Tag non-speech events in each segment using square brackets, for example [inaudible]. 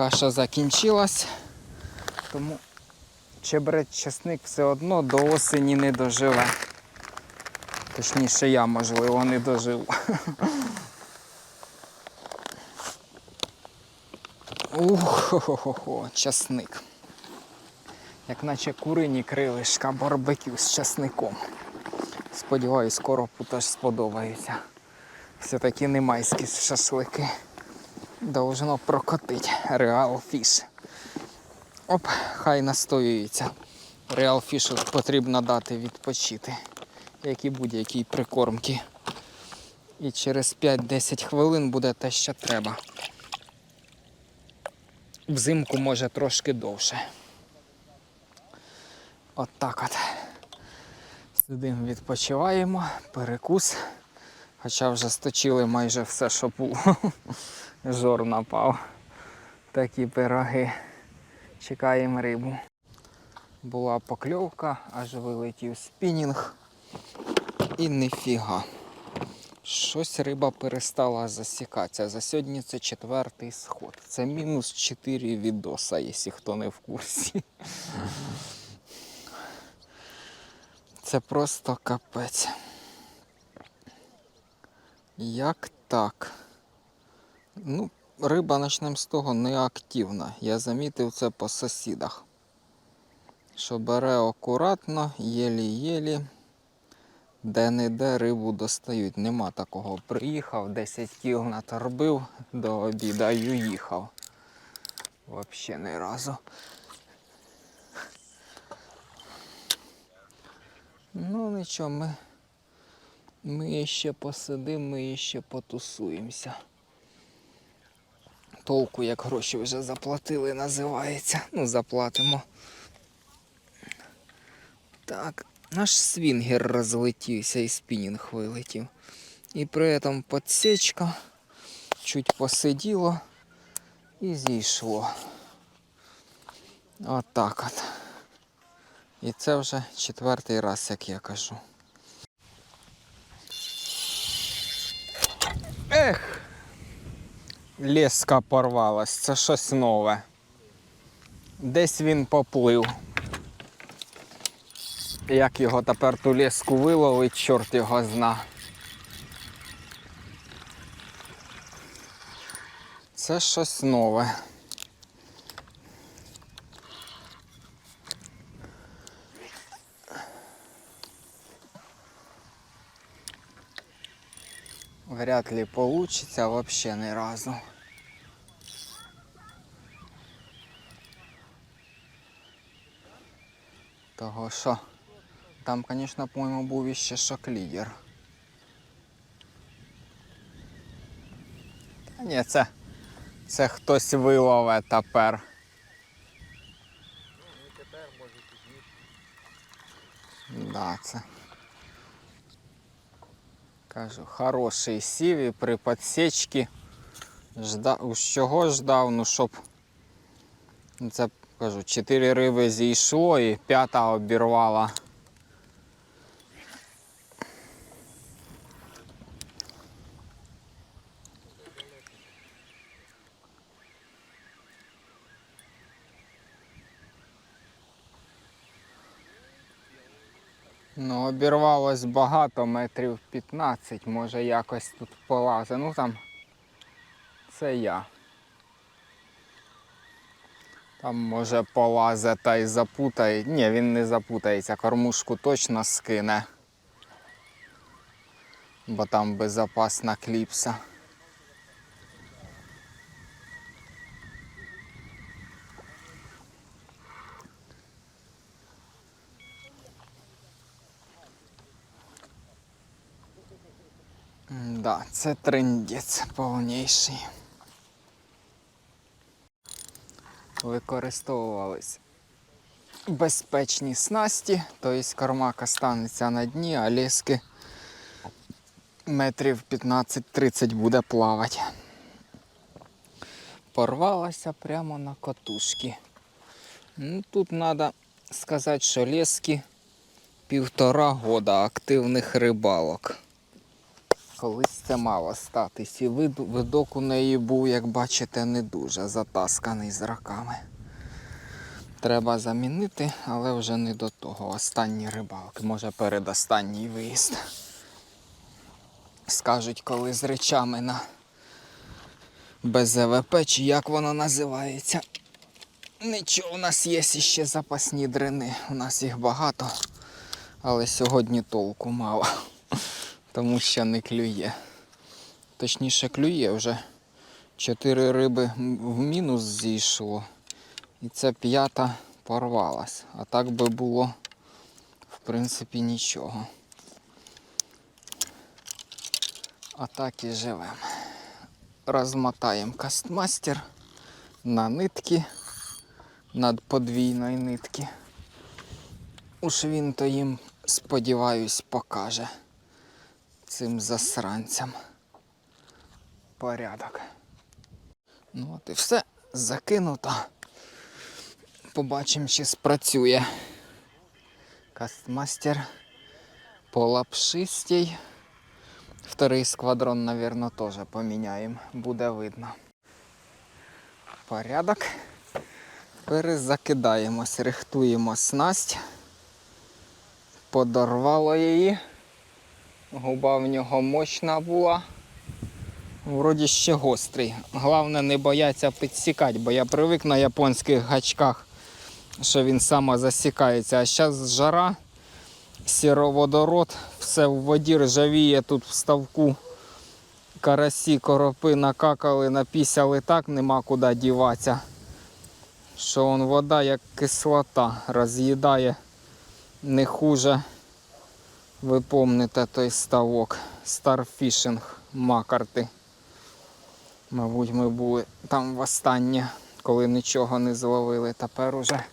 Каша закінчилась, тому чебрець чесник все одно до осені не доживе. Точніше, я, можливо, не доживу. Ух, часник. Як наче курині крилишка барбекю з часником. Сподіваюсь, коропу теж сподобаються. Все-таки не майські шашлики. Должно прокотить Реал Фіш. Оп, хай настоюється. Реал Фішу потрібно дати відпочити, як і будь-якій прикормки. І через 5-10 хвилин буде те, що треба. Взимку може трошки довше. От так от. Сидимо, відпочиваємо, перекус. Хоча вже сточили майже все, що було. Жор напав. Такі пироги. Чекаємо рибу. Була покльовка, аж вилетів спінінг. І ніфіга. Щось риба перестала засікатися. За сьогодні це четвертий сход. Це мінус 4 відоса, якщо хто не в курсі. Це просто капець. Як так? Ну, риба, почнемо з того, неактивна. Я замітив це по сусідах. Що бере акуратно, єлі-єлі, де-не-де рибу достають. Нема такого. Приїхав, 10 кіл наторбив до обіду і уїхав. Взагалі ні разу. Ну нічого, ми, ми ще посидимо, ми ще потусуємося. Толку, як гроші вже заплатили, називається. Ну, заплатимо. Так, наш свінгер розлетівся і спінінг вилетів. І при цьому подсечка чуть посиділо і зійшло. Отак от. І це вже четвертий раз, як я кажу. Ех! Леска порвалась, це щось нове. Десь він поплив. Як його тепер ту леску виловить, чорт його зна. Це щось нове. Вряд ли получится вообще ни разу. Того що там, звісно, по-моєму, був іще шок-лідер. Та ні, це, це хтось вилове тепер. Да, це. Кажу, хороший сів і при підсічці ждав, чого ждав, ну щоб ну, це кажу, чотири риби зійшло і п'ята обірвала. Ну, обірвалось багато, метрів 15, може якось тут полазить. Ну там це я. Там може полазе та й запутає. Ні, він не запутається, кормушку точно скине. Бо там безпечна кліпса. Да, це трендець повніший. Використовувались безпечні снасті, тобто кормак останеться на дні, а лески метрів 15-30 буде плавати. Порвалася прямо на катушки. Ну, тут треба сказати, що лески півтора года активних рибалок. Колись це мало статись. І вид, видок у неї був, як бачите, не дуже затасканий з раками. Треба замінити, але вже не до того. Останні рибалки, може передостанній виїзд. Скажуть, коли з речами на БЗВП, чи як воно називається. Нічого, у нас є ще запасні дрини. У нас їх багато, але сьогодні толку мало, тому що не клює. Точніше, клює вже. Чотири риби в мінус зійшло. І ця п'ята порвалась. А так би було, в принципі, нічого. А так і живемо. Розмотаємо кастмастер на нитки над подвійної нитки. Уж він то їм, сподіваюсь, покаже цим засранцям порядок. Ну от і все закинуто. Побачимо, чи спрацює. Кастмастер по лапшистій. Вторий сквадрон, мабуть, теж поміняємо. Буде видно. Порядок. Перезакидаємось, рихтуємо снасть. Подорвало її. Губа в нього мощна була. Вроді ще гострий. Головне не бояться підсікати, бо я привик на японських гачках, що він саме засікається. А зараз жара, сіроводород, все в воді ржавіє тут в ставку. Карасі, коропи накакали, напісяли так, нема куди діватися. Що он вода як кислота роз'їдає не хуже. Ви помните той ставок Старфішинг Макарти. Мабуть, ми були там востаннє, коли нічого не зловили. Тепер уже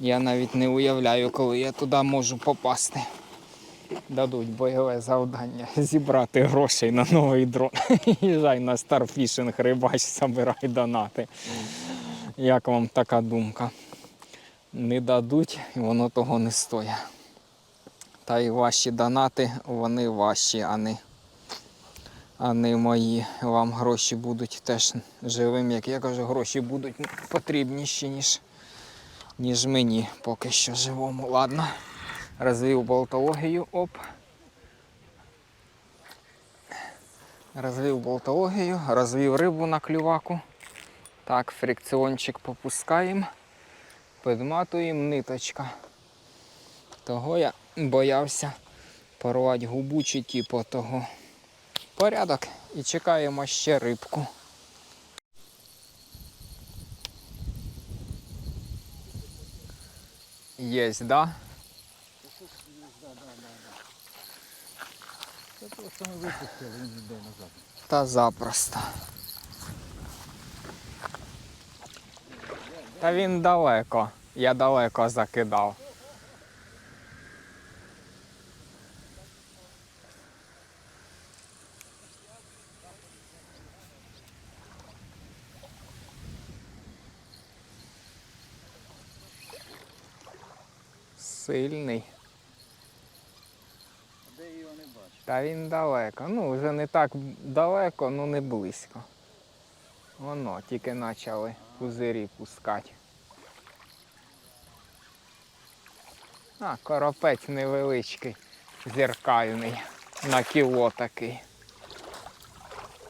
я навіть не уявляю, коли я туди можу попасти. Дадуть бойове завдання [laughs] зібрати грошей на новий дрон. [laughs] Їжджай на старфішинг, рибач, забирай донати. Як вам така думка? Не дадуть і воно того не стоїть. Та й ваші донати, вони ваші, а не а не мої. Вам гроші будуть теж живим, як я кажу, гроші будуть потрібніші, ніж, ніж мені поки що живому. Ладно. Розвів болтологію. Оп. Розвів болтологію, розвів рибу на клюваку. Так, фрикціончик попускаємо, підматуємо ниточка. Того я боявся порвати губу чи типу того порядок і чекаємо ще рибку. Єсть, да? Це то, що ми випустили, він йде назад. Та запросто. Та він далеко. Я далеко закидав. Сильний. Де його не бачу? Та він далеко. Ну, вже не так далеко, ну не близько. Воно, тільки почали пузирі пускати. А, коропець невеличкий, зеркальний. На кіло такий.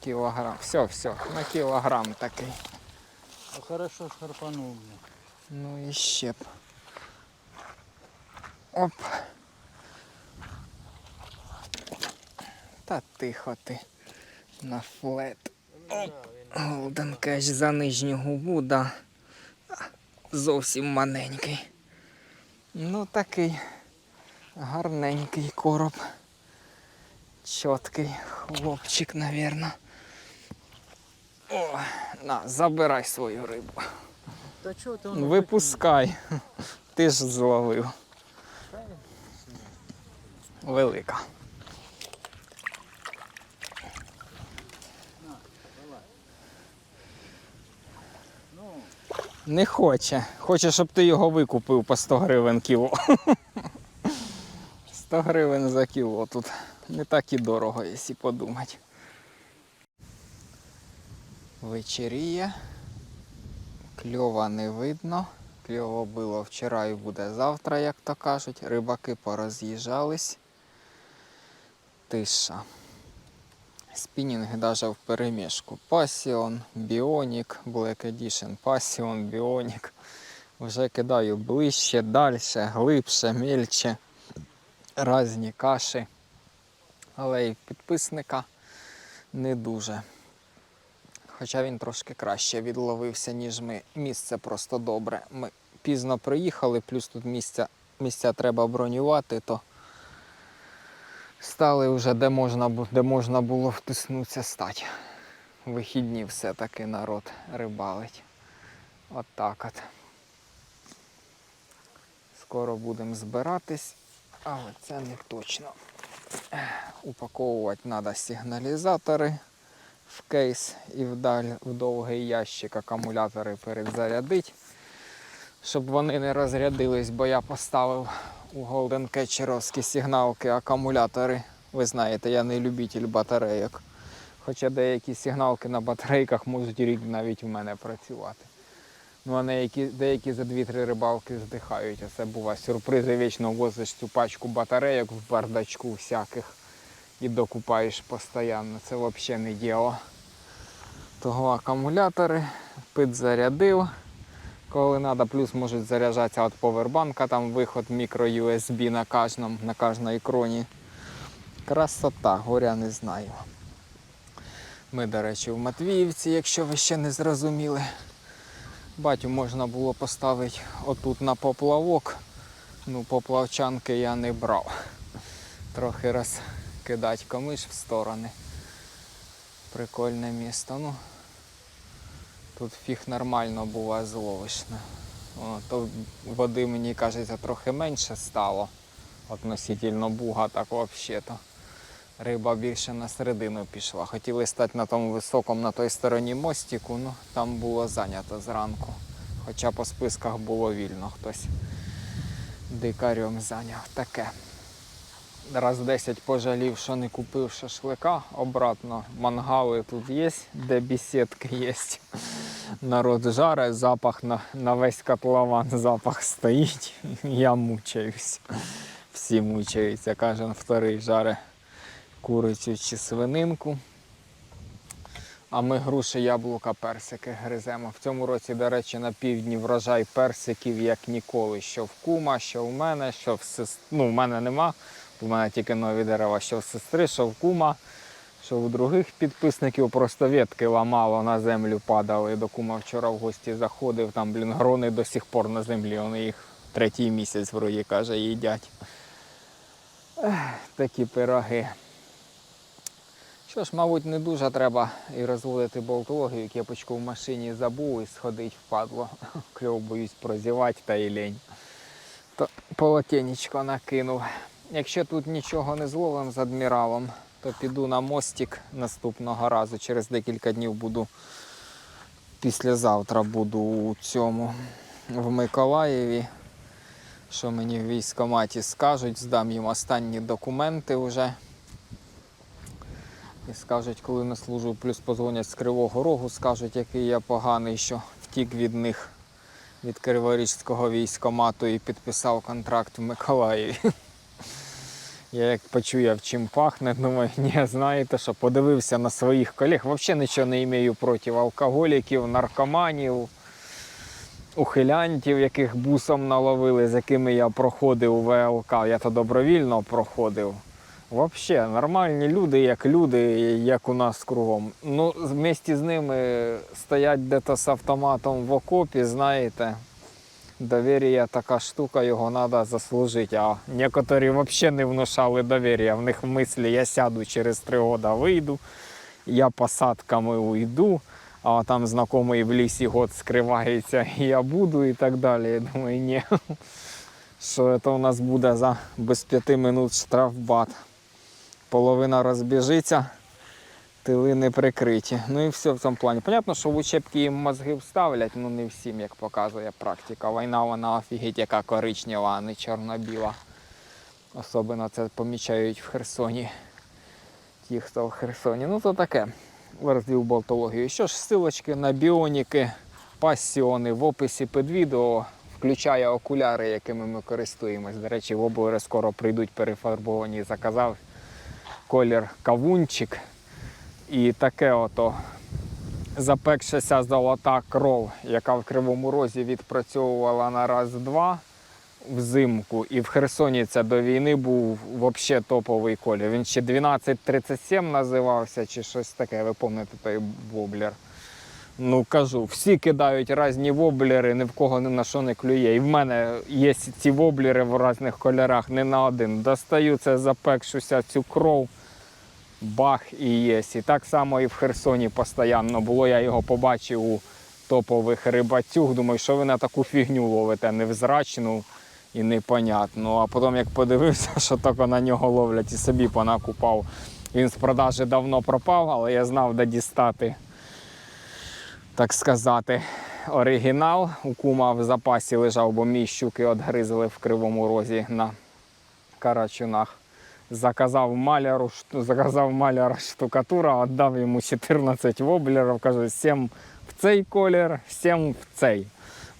Кілограм. Все, все, на кілограм такий. А хорошо шарпанув. Ну і ще б. Оп. Та тихо ти. На флет. Оп. Голден кеш за нижню губу, да. Зовсім маленький. Ну такий гарненький короб. Чоткий хлопчик, навірно. О, на, забирай свою рибу. Та чого ти Випускай. Ти ж зловив. Велика. Не хоче. Хоче, щоб ти його викупив по 100 гривень кіло. [laughs] 100 гривень за кіло тут. Не так і дорого, якщо подумати. Вечеріє. Кльова не видно. Кльово було вчора і буде завтра, як то кажуть. Рибаки пороз'їжджались. Тиша. Спінінги навіть в перемішку. Passion, Bionic, Black Edition, Passion, Bionic. Вже кидаю ближче, далі, глибше, мельче. Разні каші. Але і підписника не дуже. Хоча він трошки краще відловився, ніж ми. Місце просто добре. Ми пізно приїхали, плюс тут місця, місця треба бронювати, то стали вже де можна, де можна було втиснутися стать. Вихідні все-таки народ рибалить. От так от. Скоро будемо збиратись, але це не точно. Упаковувати треба сигналізатори в кейс і вдаль, в довгий ящик акумулятори передзарядити, щоб вони не розрядились, бо я поставив у Golden Catcherovські сигналки акумулятори. Ви знаєте, я не любитель батарейок. Хоча деякі сигналки на батарейках можуть рік навіть в мене працювати. Ну, а деякі, деякі за 2-3 рибалки здихають. А це буває сюрпризи, вічно возиш цю пачку батарейок в бардачку всяких і докупаєш постійно. Це взагалі не діло. Того акумулятори підзарядив. Коли треба, плюс можуть заряджатися від повербанка, там виход мікро USB на кожному, на кожній ікроні. Красота, горя не знаю. Ми, до речі, в Матвіївці, якщо ви ще не зрозуміли. Батю можна було поставити отут на поплавок. Ну, поплавчанки я не брав. Трохи розкидати комиш в сторони. Прикольне місто. Ну, тут фіг нормально буває зловиш. О, то води, мені кажеться, трохи менше стало. Относительно буга, так взагалі-то. Риба більше на середину пішла. Хотіли стати на тому високому, на той стороні мостику, ну там було зайнято зранку. Хоча по списках було вільно хтось дикарем зайняв. Таке. Раз 10 пожалів, що не купив шашлика. Обратно мангали тут є, де бесідки є. Народ жарить, запах на, на весь котлован, запах стоїть. Я мучаюсь. Всі мучаються, кожен вторий жаре курицю чи свининку. А ми груші, яблука, персики гриземо. В цьому році, до речі, на півдні врожай персиків як ніколи. Що в кума, що в мене, що в сестри. Ну, в мене нема. У мене тільки нові дерева, що в сестри, що в кума, що у других підписників просто ветки ламало на землю падали. До кума вчора в гості заходив, там, блін, грони до сих пор на землі. Вони їх третій місяць вроді каже, їдять. Ех, такі пироги. Що ж, мабуть, не дуже треба і розводити болтологію, кепочку в машині забув і сходить впадло. [laughs] Кльов боюсь прозівати та й лень. То полотенечко накинув. Якщо тут нічого не зловим з адміралом, то піду на мостик наступного разу. Через декілька днів буду післязавтра буду у цьому в Миколаєві. Що мені в військкоматі скажуть, здам їм останні документи вже. І скажуть, коли на службу, плюс позвонять з Кривого Рогу, скажуть, який я поганий, що втік від них, від Криворізького військкомату і підписав контракт в Миколаєві. Я як почуяв, чим пахне, [laughs] думаю, ні, знаєте що, подивився на своїх колег. Взагалі нічого не маю проти алкоголіків, наркоманів, ухилянтів, яких бусом наловили, з якими я проходив ВЛК. Я то добровільно проходив. Взагалі, нормальні люди, як люди, як у нас кругом. Ну, вместе з ними стоять десь з автоматом в окопі, знаєте. Довір'я така штука, його треба заслужити. А некоторі взагалі не внушали довір'я. В них в мислі я сяду через три роки вийду, я посадками уйду, а там знайомий в лісі год скривається, [laughs] я буду і так далі. Я думаю, ні. Що це у нас буде за без п'яти минут штрафбат. Половина розбіжиться, тили не прикриті. Ну і все в цьому плані. Понятно, що в учебки їм мозги вставлять, ну не всім, як показує практика. Війна вона офігеть, яка коричнева, а не чорно-біла. Особливо це помічають в Херсоні ті, хто в Херсоні. Ну то таке. Розвів болтологію. Що ж, силочки на біоніки, пасіони в описі під відео. Включає окуляри, якими ми користуємось. До речі, в обоє скоро прийдуть перефарбовані. Заказав колір кавунчик. І таке ото запекшася золота кров, яка в Кривому Розі відпрацьовувала на раз-два взимку. І в Херсоні це до війни був взагалі топовий колір. Він ще 1237 називався чи щось таке. Ви пам'ятаєте той воблер. Ну кажу, всі кидають різні воблери, ні в кого ні на що не клює. І в мене є ці воблери в різних кольорах, не на один. Достаю це запекшуся цю кров бах і є. І так само і в Херсоні постійно було. Я його побачив у топових рибацюг. Думаю, що ви на таку фігню ловите, невзрачну і непонятну. А потім як подивився, [laughs] що тільки на нього ловлять і собі понакупав. Він з продажі давно пропав, але я знав, де дістати, так сказати, оригінал. У кума в запасі лежав, бо мій щуки відгризли в кривому розі на карачунах заказав маляру, заказав маляра штукатура, віддав йому 14 воблерів, кажу, 7 в цей колір, 7 в цей.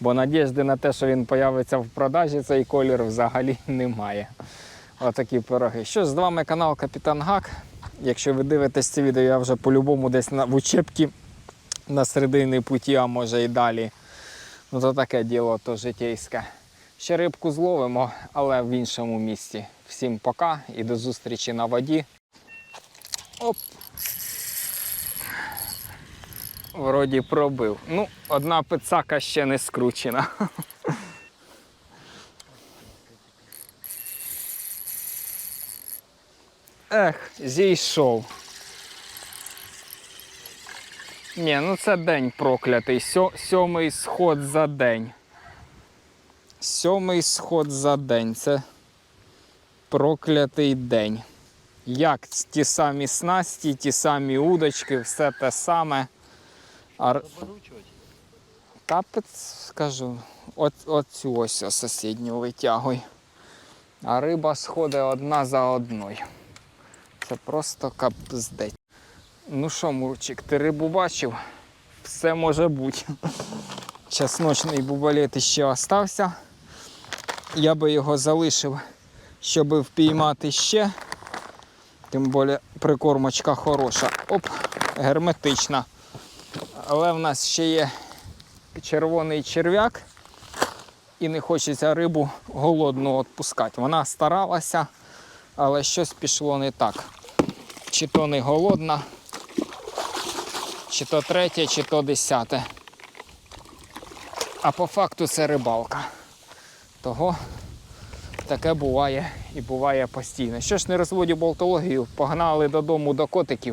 Бо надіжди на те, що він появиться в продажі, цей колір взагалі немає. Отакі пироги. Що ж, з вами канал Капітан Гак. Якщо ви дивитесь це відео, я вже по-любому десь на, в учебці на середині путі, а може і далі. Ну то таке діло то житейське. Ще рибку зловимо, але в іншому місці. Всім пока і до зустрічі на воді. Оп. Вроді пробив. Ну, одна пицака ще не скручена. [laughs] Ех, зійшов. Ні, ну це день проклятий. Сьомий сход за день. Сьомий сход за день. Це проклятий день. Як ті самі снасті, ті самі удочки, все те саме. А капець, скажу, от, оцю ось сусідню витягуй. А риба сходить одна за одною. Це просто капздець. Ну що, Мурчик, ти рибу бачив? Все може бути. Чесночний бубалет іще остався. Я би його залишив, щоб впіймати ще. Тим більше прикормочка хороша. Оп, герметична. Але в нас ще є червоний черв'як. І не хочеться рибу голодну відпускати. Вона старалася, але щось пішло не так. Чи то не голодна, чи то третє, чи то десяте. А по факту це рибалка. Того таке буває і буває постійно. Що ж не розводю болтологію, погнали додому до котиків.